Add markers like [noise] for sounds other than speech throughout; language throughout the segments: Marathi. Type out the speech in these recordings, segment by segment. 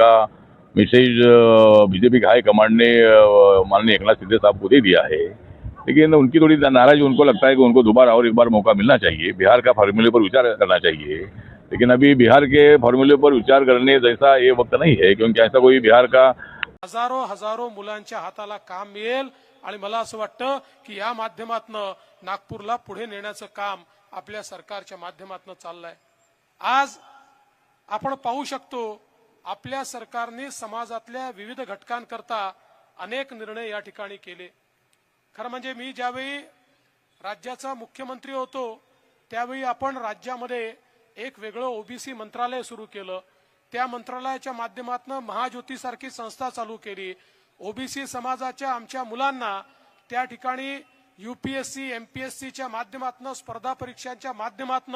का मैसेज बीजेपी हाई कमांड ने माननीय एकनाथ शिंदे साहब को दे दिया है. लेकिन उनकी थोड़ी नाराजगी उनको लगता है कि उनको दोबारा और एक बार मौका मिलना चाहिए. बिहार का फार्मूले पर विचार करना चाहिए. लेकिन अभी बिहार के फॉर्मूले पर विचार करने जैसा ये वक्त नहीं है क्योंकि ऐसा कोई बिहार का हजारो हजारो मुलांच्या हाताला काम मिळेल. आणि मला असं वाटतं की या माध्यमातनं नागपूरला पुढे नेण्याचं काम आपल्या सरकारच्या माध्यमातनं चाललंय. आज आपण पाहू शकतो आपल्या सरकारने समाजातल्या विविध घटकांकरता अनेक निर्णय या ठिकाणी केले. खरं म्हणजे मी ज्यावेळी राज्याचा मुख्यमंत्री होतो त्यावेळी आपण राज्यामध्ये एक वेगळं ओबीसी मंत्रालय सुरू केलं. त्या मंत्रालयाच्या माध्यमातून महाज्योतीसारखी संस्था चालू केली. ओबीसी समाजाच्या आमच्या मुलांना त्या ठिकाणी युपीएससी एमपीएससीच्या माध्यमातून स्पर्धा परीक्षांच्या माध्यमातून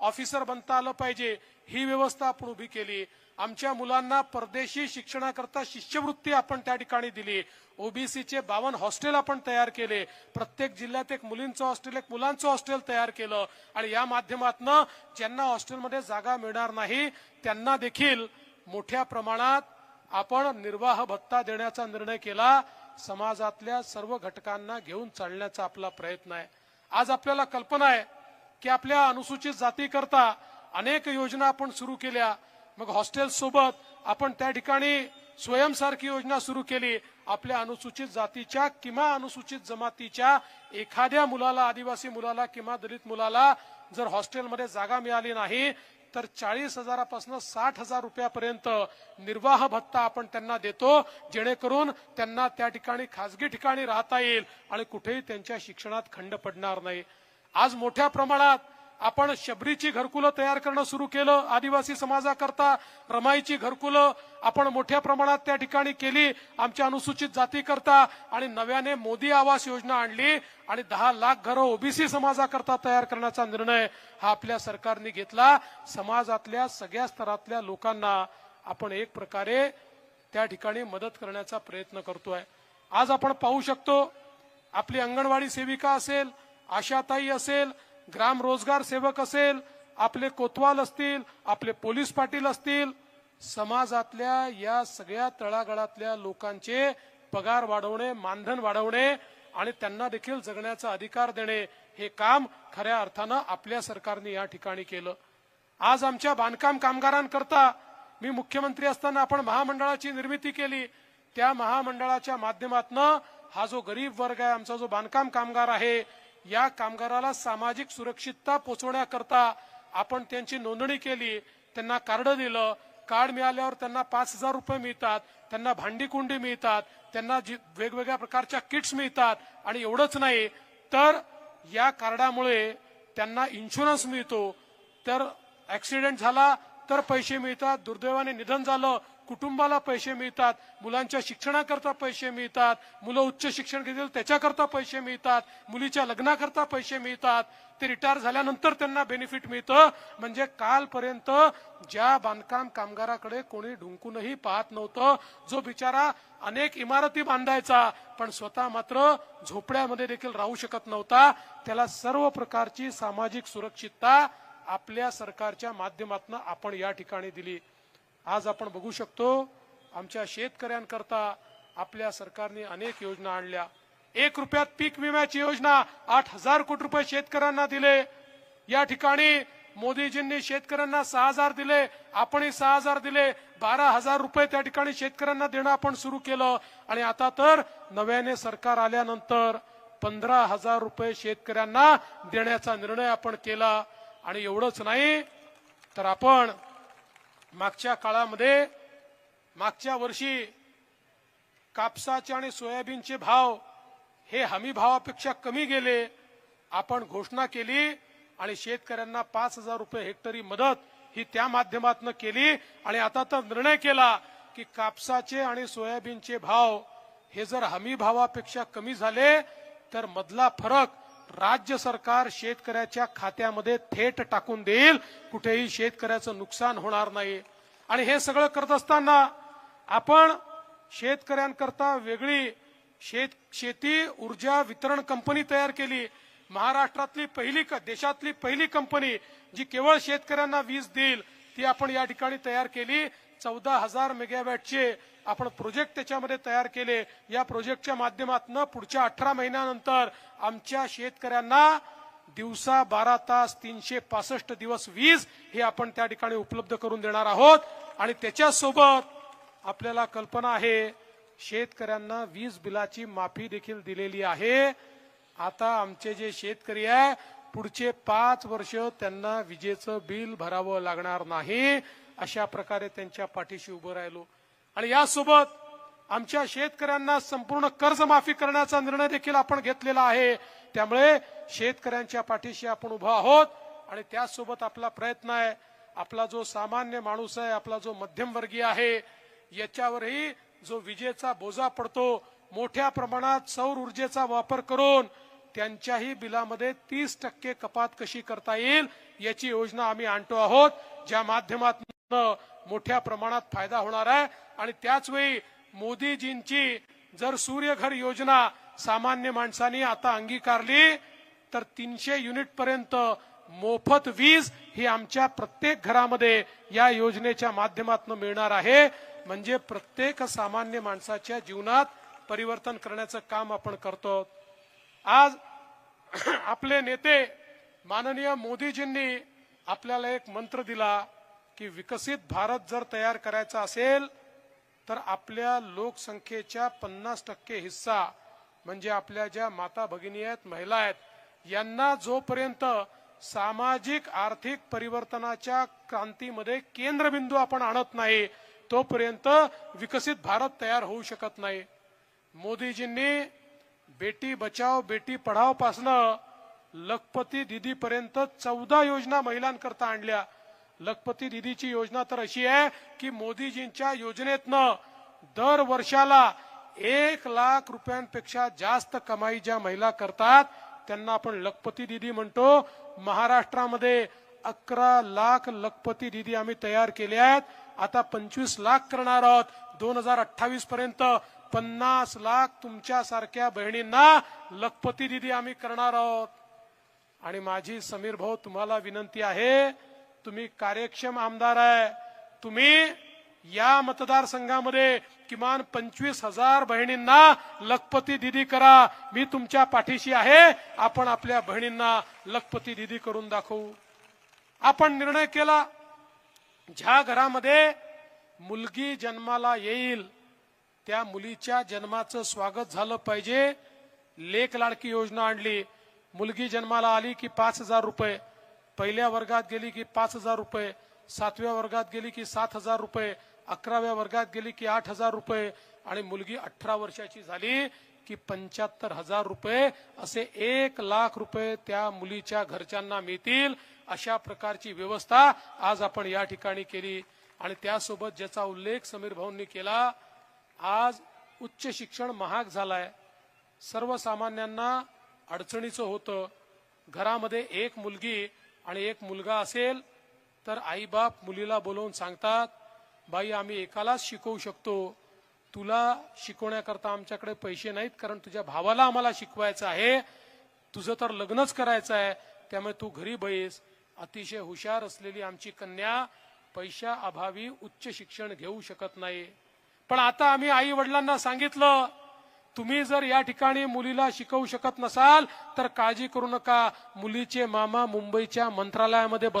ऑफिसर बनता आलं पाहिजे. ही व्यवस्था आपण उभी केली. आमच्या मुलांना परदेशी शिक्षणाकरता शिष्यवृत्ती आपण त्या ठिकाणी दिली. ओबीसीचे बावन हॉस्टेल आपण तयार केले. प्रत्येक जिल्ह्यात एक मुलींचं हॉस्टेल एक मुलांचं हॉस्टेल तयार केलं. आणि या माध्यमातनं ज्यांना हॉस्टेलमध्ये जागा मिळणार नाही त्यांना देखील मोठ्या प्रमाणात आपण निर्वाह भत्ता देण्याचा निर्णय केला. समाजातल्या सर्व घटकांना घेऊन चालण्याचा आपला प्रयत्न आहे. आज आपल्याला कल्पना आहे की आपल्या अनुसूचित जातीकरता अनेक योजना आपण सुरू केल्या. मग हॉस्टेल सोबत आपण त्या ठिकाणी स्वयंसारखी योजना सुरू केली. आपल्या अनुसूचित जातीच्या किंवा अनुसूचित जमातीच्या एखाद्या मुलाला आदिवासी मुलाला किंवा दलित मुलाला जर हॉस्टेलमध्ये जागा मिळाली नाही तर चाळीस हजारापासून साठ हजार रुपयापर्यंत निर्वाह भत्ता आपण त्यांना देतो जेणेकरून त्यांना त्या ठिकाणी खासगी ठिकाणी राहता येईल आणि कुठेही त्यांच्या शिक्षणात खंड पडणार नाही. आज मोठ्या प्रमाणात आपण शबरीची घरकुलं तयार करणं सुरू केलं आदिवासी समाजाकरता रमाईची घरकुलं आपण मोठ्या प्रमाणात त्या ठिकाणी केली आमच्या अनुसूचित जातीकरता आणि नव्याने मोदी आवास योजना आणली आणि दहा लाख घरं ओबीसी समाजाकरता तयार करण्याचा निर्णय हा आपल्या सरकारने घेतला. समाजातल्या सगळ्या स्तरातल्या लोकांना आपण एक प्रकारे त्या ठिकाणी मदत करण्याचा प्रयत्न करतोय. आज आपण पाहू शकतो आपली अंगणवाडी सेविका असेल आशाताई असेल ग्राम रोजगार सेवक असेल आपले कोतवाल असतील आपले पोलीस पाटील असतील समाजातल्या या सगळ्या तळागाळातल्या लोकांचे पगार वाढवणे मानधन वाढवणे आणि त्यांना देखील जगण्याचा अधिकार देणे हे काम खऱ्या अर्थानं आपल्या सरकारने या ठिकाणी केलं. आज आमच्या बांधकाम कामगारांकरता मी मुख्यमंत्री असताना आपण महामंडळाची निर्मिती केली. त्या महामंडळाच्या माध्यमातनं हा जो गरीब वर्ग आहे आमचा जो बांधकाम कामगार आहे या कामगाराला सामाजिक सुरक्षितता पोचवण्याकरता आपण त्यांची नोंदणी केली त्यांना कार्ड दिलं कार्ड मिळाल्यावर त्यांना पाच हजार रुपये मिळतात त्यांना भांडी कुंडी मिळतात त्यांना वेगवेगळ्या प्रकारच्या किट्स मिळतात आणि एवढंच नाही तर या कार्डामुळे त्यांना इन्शुरन्स मिळतो तर ऍक्सिडेंट झाला तर पैसे मिळतात दुर्दैवाने निधन झालं कुटुंबाला पैसे मिळतात मुलांच्या शिक्षणाकरता पैसे मिळतात मुलं उच्च शिक्षण घेतील त्याच्याकरता पैसे मिळतात मुलीच्या लग्नाकरता पैसे मिळतात ते रिटायर झाल्यानंतर त्यांना बेनिफिट मिळतं. म्हणजे कालपर्यंत ज्या बांधकाम कामगाराकडे कोणी ढुंकूनही पाहत नव्हतं जो बिचारा अनेक इमारती बांधायचा पण स्वतः मात्र झोपड्यामध्ये देखील राहू शकत नव्हता. त्याला सर्व प्रकारची सामाजिक सुरक्षितता आपल्या सरकारच्या माध्यमातून आपण या ठिकाणी दिली. आज आपण बघू शकतो आमच्या शेतकऱ्यांकरता आपल्या सरकारने अनेक योजना आणल्या. एक रुपयात पीक विम्याची योजना आठ हजार कोटी रुपये शेतकऱ्यांना दिले. या ठिकाणी मोदीजींनी शेतकऱ्यांना सहा हजार दिले आपणही सहा हजार दिले. बारा हजार रुपये त्या ठिकाणी शेतकऱ्यांना देणं आपण सुरू केलं. आणि आता तर नव्याने सरकार आल्यानंतर पंधरा हजार रुपये शेतकऱ्यांना देण्याचा निर्णय आपण केला. आणि एवढंच नाही तर आपण मागच्या काळामध्ये मागच्या वर्षी कापसाचे आणि सोयाबीनचे भाव हे हमी भावापेक्षा कमी गेले. आपण घोषणा केली आणि शेतकऱ्यांना पाच हजार रुपये हेक्टरी मदत ही त्या माध्यमातून केली आणि आता तर निर्णय केला की कापसाचे आणि सोयाबीनचे भाव हे जर हमी भावापेक्षा कमी झाले तर मधला फरक राज्य सरकार शेतकऱ्याच्या खात्यामध्ये थेट टाकून देईल. कुठेही शेतकऱ्याचं नुकसान होणार नाही. आणि हे सगळं करत असताना आपण शेतकऱ्यांकरता वेगळी शेत शेती ऊर्जा वितरण कंपनी तयार केली. महाराष्ट्रातली पहिली क- देशातली पहिली कंपनी जी केवळ शेतकऱ्यांना वीज देईल ती आपण या ठिकाणी तयार केली. चौदा हजार मेगावॅटचे आपण प्रोजेक्ट त्याच्यामध्ये तयार केले. या प्रोजेक्टच्या माध्यमातून पुढच्या अठरा महिन्यानंतर आमच्या शेतकऱ्यांना दिवसा बारा तास तीनशे पासष्ट दिवस वीज हे आपण त्या ठिकाणी उपलब्ध करून देणार आहोत. आणि त्याच्यासोबत आपल्याला कल्पना आहे शेतकऱ्यांना वीज बिलाची माफी देखील दिलेली आहे. आता आमचे जे शेतकरी आहे पुढचे पाच वर्ष त्यांना विजेचं बिल भरावं लागणार नाही. अशा प्रकारे त्यांच्या पाठीशी उभं राहिलो. आणि यासोबत आमच्या शेतकऱ्यांना संपूर्ण कर्जमाफी करण्याचा निर्णय देखील आपण घेतलेला आहे. त्यामुळे शेतकऱ्यांच्या पाठीशी आपण उभा आहोत आणि त्यासोबत आपला प्रयत्न आहे. आपला जो सामान्य माणूस आहे आपला जो मध्यमवर्गीय आहे याच्यावरही जो विजेचा बोजा पडतो मोठ्या प्रमाणात सौर ऊर्जेचा वापर करून त्यांच्याही बिलामध्ये तीस टक्के कपात कशी करता येईल याची योजना आम्ही आणतो आहोत. ज्या माध्यमातून मोठ्या प्रमाणात फायदा होणार आहे. आणि त्याचवेळी मोदीजींची जर सूर्यघर योजना सामान्य माणसांनी आता अंगीकारली तर तीनशे युनिट पर्यंत मोफत वीज ही आमच्या प्रत्येक घरामध्ये या योजनेच्या माध्यमातून मिळणार आहे. म्हणजे प्रत्येक सामान्य माणसाच्या जीवनात परिवर्तन करण्याचं काम आपण करतो. आज [clears throat] आपले नेते माननीय मोदीजींनी आपल्याला एक मंत्र दिला. की विकसित भारत जर तयार करायचा असेल तर आपल्या लोकसंख्येच्या पन्नास टक्के हिस्सा म्हणजे आपल्या ज्या माता भगिनी आहेत महिला आहेत यांना जोपर्यंत सामाजिक आर्थिक परिवर्तनाच्या क्रांतीमध्ये केंद्रबिंदू आपण आणत नाही तोपर्यंत विकसित भारत तयार होऊ शकत नाही. मोदीजींनी बेटी बचाव बेटी पढाव पासनं लखपती दिदीपर्यंत चौदा योजना महिलांकरता आणल्या. लखपती दिदीची योजना तर अशी आहे की मोदीजींच्या योजनेतनं दर वर्षाला एक लाख रुपयांपेक्षा जास्त कमाई ज्या महिला करतात त्यांना आपण लखपती दिदी म्हणतो. महाराष्ट्रामध्ये अकरा लाख लखपती दिदी आम्ही तयार केल्या आहेत. आता पंचवीस लाख करणार आहोत. दोन हजार अठ्ठावीस पर्यंत पन्नास लाख तुमच्या सारख्या बहिणींना लखपती दिदी आम्ही करणार आहोत. आणि माझी समीर भाऊ तुम्हाला विनंती आहे तुम्ही कार्यक्षम आमदार आहे. तुम्ही या मतदारसंघामध्ये किमान पंचवीस हजार बहिणींना लखपती दिदी करा. मी तुमच्या पाठीशी आहे. आपण आपल्या बहिणींना लखपती दिदी करून दाखवू. आपण निर्णय केला. ज्या घरामध्ये मुलगी जन्माला येईल त्या मुलीच्या जन्माचं स्वागत झालं पाहिजे. लेख लाडकी योजना आणली. मुलगी जन्माला आली की पाच हजार रुपये. पहिल्या वर्गात गेली की पाच हजार रुपये सातव्या वर्गात गेली की सात हजार रुपये अकराव्या वर्गात गेली की आठ हजार रुपये आणि मुलगी अठरा वर्षाची झाली की पंच्याहत्तर हजार रुपये असे एक लाख रुपये त्या मुलीच्या घरच्यांना मिळतील अशा प्रकारची व्यवस्था आज आपण या ठिकाणी केली. आणि त्यासोबत ज्याचा उल्लेख समीर भाऊंनी केला आज उच्च शिक्षण महाग झालाय. सर्वसामान्यांना अडचणीचं होतं. घरामध्ये एक मुलगी आणि एक मुलगा असेल तर आईबाप मुलीला बोलवून सांगतात बाई आम्ही एकालाच शिकवू शकतो. तुला शिकवण्याकरता आमच्याकडे पैसे नाहीत कारण तुझ्या भावाला आम्हाला शिकवायचं आहे. तुझं तर लग्नच करायचं आहे. त्यामुळे तू घरी बैस. अतिशय हुशार असलेली आमची कन्या पैशा अभावी उच्च शिक्षण घेऊ शकत नाही. पण आता आम्ही आई वडिलांना सांगितलं तुम्ही जर या ठिकाणी मुलीला शिकवू शकत नसाल तर काळजी करू नका. मुलीचे मामा मुंबईच्या मंत्रालयामध्ये बस